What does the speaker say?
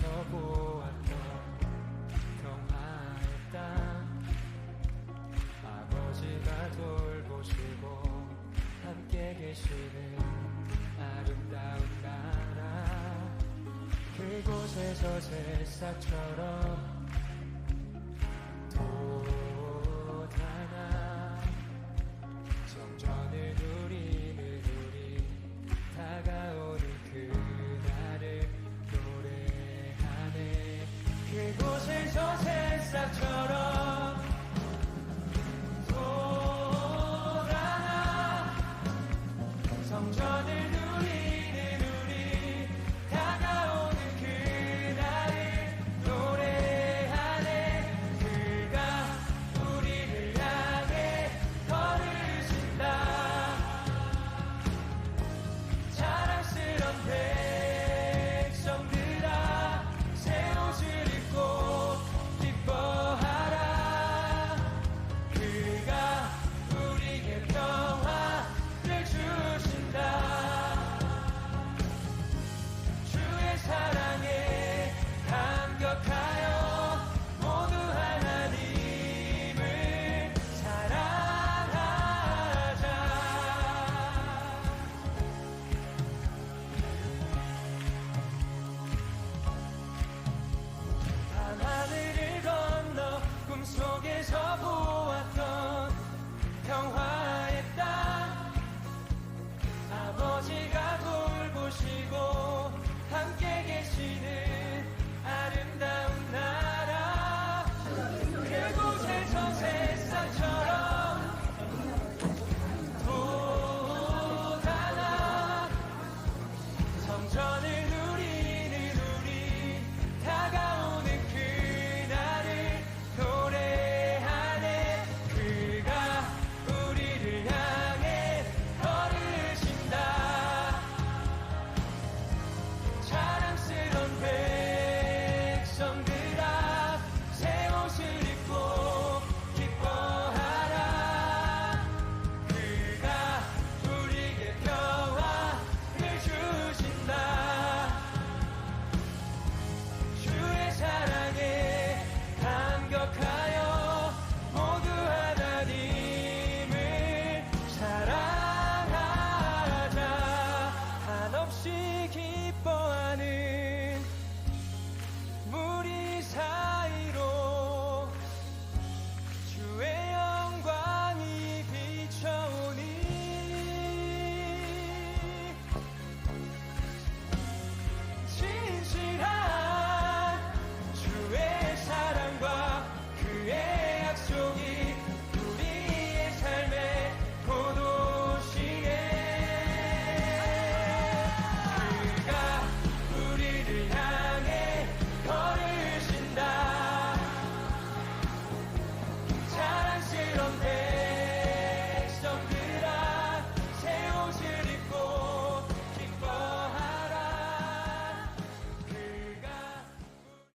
멈춰 보았던 평화의 땅 아버지가 돌보시고 함께 계시는 아름다운 나라. 그곳에서 제사처럼 Jesus. Hey.